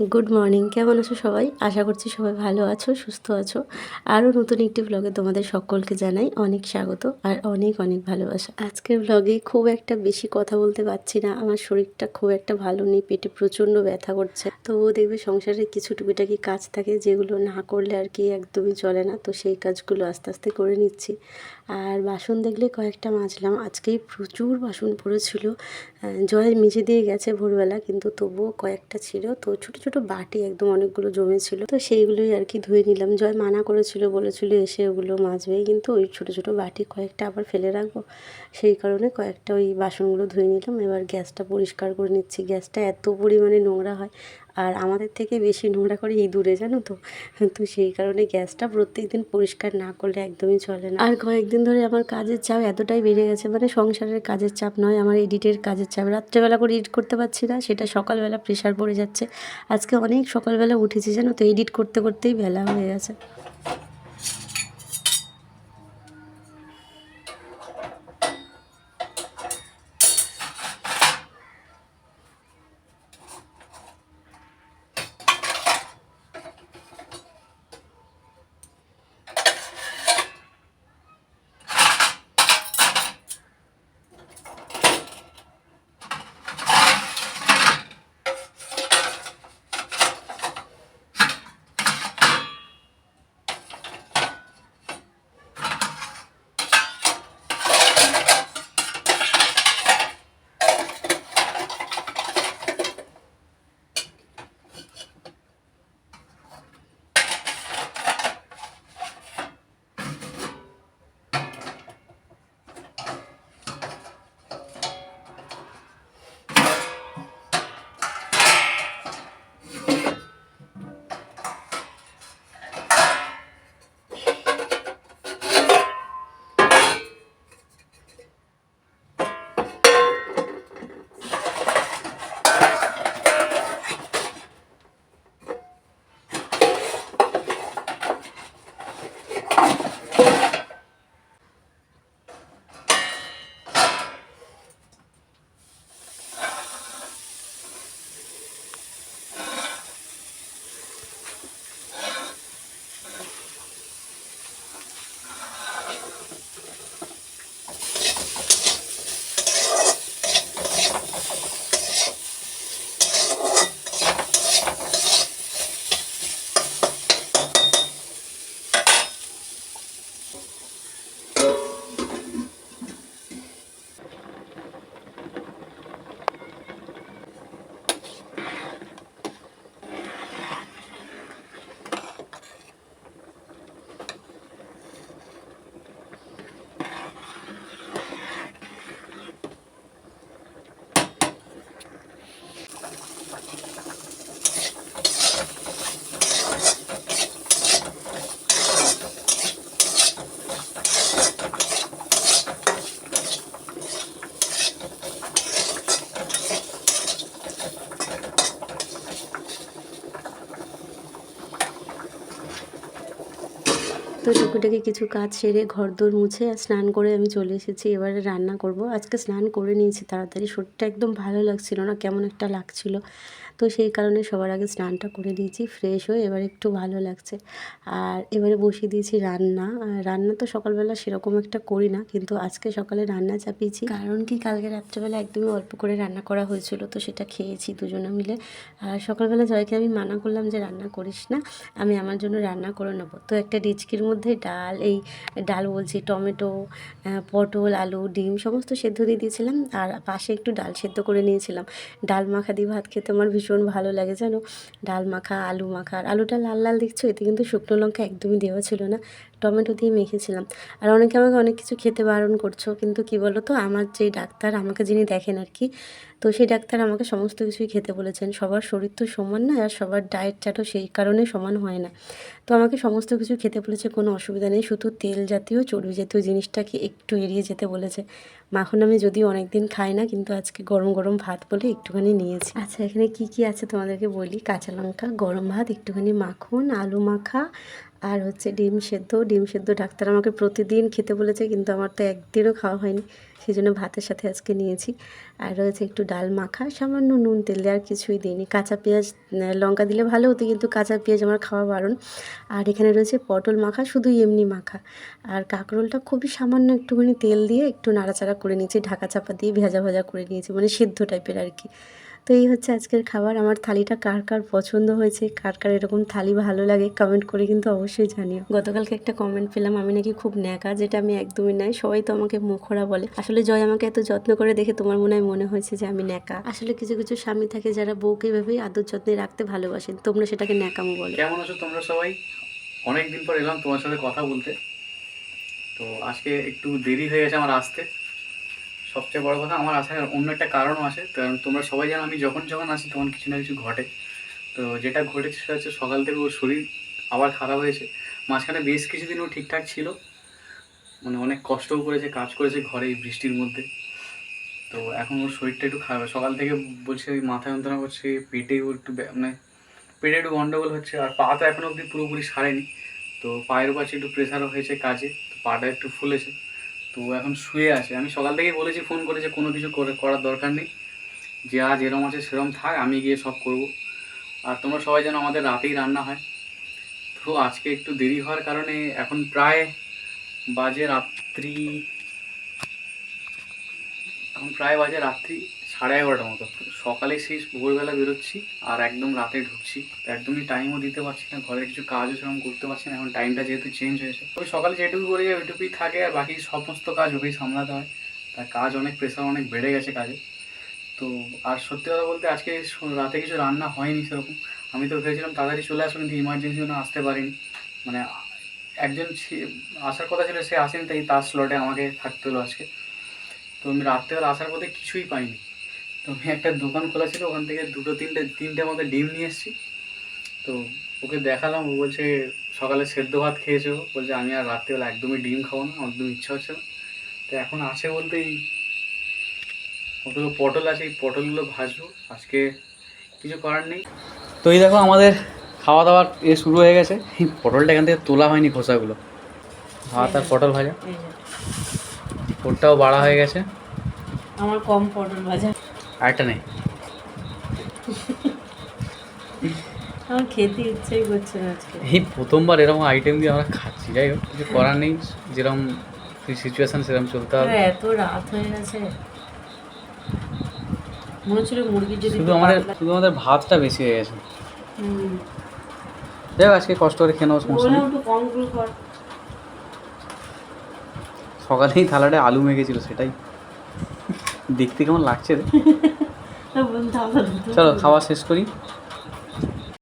Good morning কেমন আছো সবাই? আশা করছি সবাই ভালো আছো, সুস্থ আছো। আরও নতুন একটি ব্লগে তোমাদের সকলকে জানাই অনেক স্বাগত আর অনেক অনেক ভালোবাসা। আজকের ব্লগে খুব একটা বেশি কথা বলতে পারছি না। আমার শরীরটা খুব একটা ভালো নেই, পেটে প্রচণ্ড ব্যথা করছে। তো ও দেখবে সংসারে কিছু টুকিটাকি কাজ থাকে যেগুলো না করলে আর কি একদমই চলে না। তো সেই কাজগুলো আস্তে আস্তে করে নিচ্ছি। আর বাসন দেখলে কয়েকটা মাজলাম। আজকেই প্রচুর বাসন পড়েছিল। আহ, জয় মেজে দিয়ে গেছে ভোরবেলা কিন্তু তবুও কয়েকটা ছিল। তো ছোট ছোট বাটি একদম অনেকগুলো জমেছিল। তো সেইগুলোই আর কি ধুয়ে নিলাম। জয় মানা করেছিল বলেছিল এসে ওগুলো মাজবে কিন্তু ওই ছোট ছোট বাটি কয়েকটা আবার ফেলে রাখব। সেই কারণে কয়েকটা ওই বাসনগুলো ধুয়ে নিলাম। এবার গ্যাসটা পরিষ্কার করে নিচ্ছি। গ্যাসটা এত পরিমাণে নোংরা হয় আর আমাদের থেকে বেশি নোংরা করে ইঁদুরে জানো তো? তো সেই কারণে গ্যাসটা প্রত্যেক দিন পরিষ্কার না করলে একদমই চলে না। আর কয়েকদিন ধরে আমার কাজের চাপ এতটাই বেড়ে গেছে মানে সংসারের কাজের চাপ নয়, আমার এডিটের কাজের চাপ। রাত্রেবেলা করে এডিট করতে পারছি না, সেটা সকালবেলা প্রেশার পড়ে যাচ্ছে। আজকে অনেক সকালবেলা উঠেছি, জানো তো? এডিট করতে করতেই বেলা হয়ে গেছে। তো টুকিটাকি কিছু কাজ সেরে ঘর দোর মুছে আর স্নান করে আমি চলে এসেছি, এবারে রান্না করব। আজকে স্নান করে নিয়েছি তাড়াতাড়ি, শরীরটা একদম ভালো লাগছিল না, কেমন একটা লাগছিল। তো সেই কারণে সবার আগে স্নানটা করে দিয়েছি ফ্রেশ হয়ে এবার একটু ভালো লাগছে। আর এবারে বসিয়ে দিয়েছি রান্না। রান্না তো সকালবেলা সেরকম একটা করি না, কিন্তু আজকে সকালে রান্না চাপিয়েছি। কারণ কি, কালকে রাত্রেবেলা একদমই অল্প করে রান্না করা হয়েছিল, তো সেটা খেয়েছি দুজনে মিলে। আর সকালবেলা জয়কে আমি মানা করলাম যে, রান্না করিস না, আমি আমার জন্য রান্না করে নেব। তো একটা ডিচকির মধ্যে ডাল, এই ডাল বলছি, টমেটো পটল, আলু, ডিম, সমস্ত সেদ্ধ দিয়ে দিয়েছিলাম। আর পাশে একটু ডাল সেদ্ধ করে নিয়েছিলাম। ডাল মাখা দিয়ে ভাত খেতে আমার ভীষণ ভালো লাগে, জানো? ডাল মাখা, আলু মাখা, আর আলুটা লাল লাল দেখছ? এতে কিন্তু শুকনো লঙ্কা একদমই দেওয়া ছিল না। টমেটো দিয়ে মেখেছিলাম। আর অনেকে আমাকে অনেক কিছু খেতে বারণ করছ, কিন্তু কি বলো তো আমার যেই ডাক্তার, আমাকে যিনি দেখেন আর কি তো সেই ডাক্তার আমাকে সমস্ত কিছুই খেতে বলেছেন। সবার শরীর তো সমান না আর সবার ডায়েট চাটও সেই কারণে সমান হয় না। তো আমাকে সমস্ত কিছু খেতে বলেছে, কোনো অসুবিধা নেই। শুধু তেল জাতীয় চর্বি জাতীয় জিনিসটাকে একটু এড়িয়ে যেতে বলেছে। মাখন আমি যদিও অনেক দিন খাই না, কিন্তু আজকে গরম গরম ভাত বলে একটুখানি নিয়েছি। আচ্ছা এখানে কি কি আছে তোমাদেরকে বলি? কাঁচা লঙ্কা, গরম ভাত, একটুখানি মাখন, আলু মাখা আর হচ্ছে ডিম সেদ্ধ। ডিম সেদ্ধ ডাক্তার আমাকে প্রতিদিন খেতে বলেছে, কিন্তু আমার তো একদিনও খাওয়া হয়নি। সেই জন্য ভাতের সাথে আজকে নিয়েছি। আর রয়েছে একটু ডাল মাখা, সামান্য নুন তেল আর কিছুই দিইনি। কাঁচা পেঁয়াজ লঙ্কা দিলে ভালো হতো, কিন্তু কাঁচা পেঁয়াজ আমার খাওয়া বারণ। আর এখানে রয়েছে পটল মাখা, শুধু এমনি মাখা। আর কাঁকরোলটা খুবই সামান্য একটুখানি তেল দিয়ে একটু নাড়াচাড়া করে নিয়েছি, ঢাকা চাপা দিয়ে ভেজা ভাজা করে নিয়েছি মানে সেদ্ধ টাইপের আর কি। তো এই হচ্ছে আজকের খাবার। আমার থালিটা কার কার পছন্দ হয়েছে, কার কার এরকম থালি ভালো লাগে কমেন্ট করে কিন্তু অবশ্যই জানিও। গতকালকে একটা কমেন্ট পেলাম, আমি নাকি খুব ন্যাকা, যেটা আমি একদমই নাই, সবাই তো আমাকে মুখরা বলে। আসলে জয় আমাকে এত যত্ন করে দেখে তোমার মনে হয় মনে হয়েছে যে আমি ন্যাকা। আসলে কিছু কিছু স্বামী থাকে যারা বউকে ভেবেই আদর যত্নে রাখতে ভালোবাসেন, তোমরা সেটাকে ন্যাকামো বলে। কেমন আছো তোমরা সবাই? অনেক দিন পর এলাম তোমার সাথে কথা বলতে। তো আজকে একটু দেরি হয়ে গেছে আমার আসতে। সবচেয়ে বড় কথা, আমার আসার অন্য একটা কারণও আছে। কারণ তোমরা সবাই জানো, আমি যখন যখন আসি, তখন কিছু না কিছু ঘটে। তো যেটা ঘটেছে সেটা হচ্ছে, সকাল থেকে ওর শরীর আবার খারাপ হয়েছে। মাঝখানে বেশ কিছুদিন ও ঠিকঠাক ছিল। মানে অনেক কষ্টও করেছে, কাজ করেছে ঘরে এই বৃষ্টির মধ্যে। তো এখন ওর শরীরটা একটু খারাপ। সকাল থেকে বলছে ওই মাথা যন্ত্রণা করছে পেটেও একটু ব্যা- মানে পেটে একটু গন্ডগোল হচ্ছে, আর পা তো এখনও অবধি পুরোপুরি সারেনি। তো পায়ের পাশে একটু প্রেশারও হয়েছে কাজে, তো পাটা একটু ফুলেছে। তো এখন শুয়ে আছে। আমি সকাল থেকেই বলেছি ফোন করেছে কোনো কিছু করে, করার দরকার নেই। যে আজ এরম আছে সেরম থাক, আমি গিয়ে সব করব। আর তোমরা সবাই যেন আমাদের রাতেই রান্না হয়। তো আজকে একটু দেরি হওয়ার কারণে এখন প্রায় বাজে রাত্রি, এখন প্রায় বাজে রাত্রি। সাড়ে এগারোটার মতো। সকালে সেই ভোরবেলা বেরোচ্ছি আর একদম রাতে ঢুকছি। একদমই টাইমও দিতে পারছি না, ঘরে কিছু কাজও সেরকম করতে পারছি না, এখন টাইমটা যেহেতু চেঞ্জ হয়েছে। ওই সকালে যেটুকু করে যায় ওইটুকুই থাকে আর বাকি সমস্ত কাজ ওকেই সামলাতে হয়। তার কাজ অনেক প্রেশার অনেক বেড়ে গেছে কাজে। তো আর সত্যি কথা বলতে আজকে রাতে কিছু রান্না হয়নি সেরকম। আমি তো ভেবেছিলাম তাড়াতাড়ি চলে আসব কিন্তু ইমার্জেন্সি জন্য আসতে পারিনি। মানে একজন আসার কথা ছিল, সে আসেনি, তাই তার স্লটে আমাকে থাকতে হলো আজকে। তো আমি রাত্রেবেলা আসার পথে কিছুই পাইনি। তো আমি একটা দোকান খোলা ছিল ওখান থেকে দুটো তিনটে তিনটে মতো ডিম নিয়ে এসেছি। তো ওকে দেখালাম ও বলছে সকালে সেদ্ধ ভাত খেয়েছে ও। বলছে আমি আর রাত্রেবেলা একদমই ডিম খাব না একদম ইচ্ছা হচ্ছে না। তো এখন আছে বলতেই কতগুলো পটল আছে এই পটলগুলো ভাজবো। আজকে কিছু করার নেই। তো এই দেখো আমাদের খাওয়া দাওয়ার এ শুরু হয়ে গেছে। এই পটলটা এখান থেকে তোলা হয়নি খোসাগুলো। ভাত আর পটল ভাজা। ওরটাও বাড়া হয়ে গেছে। আমার কম পটল ভাজা। আরেকটা নেই। আমার খেতে ইচ্ছাই করছে না আজকে। এই প্রথমবার এরকম আইটেম দিয়ে আমরা খাচ্ছি যাই হোক কিছু করার নেই যেরকম সিচুয়েশন সেরকম চলতে হবে। এত রাত হয়ে গেছে। মনে হচ্ছিল মুরগির যদি শুধু আমাদের শুধু আমাদের ভাতটা বেশি হয়ে গেছে। যাই আজকে কষ্ট করে খেয়ে নেব সমস্যা একটু কম কর। সকালেই থালাটা আলু মেখেছিল সেটাই। দেখতে কেমন লাগছে চলো খাওয়া শেষ করি।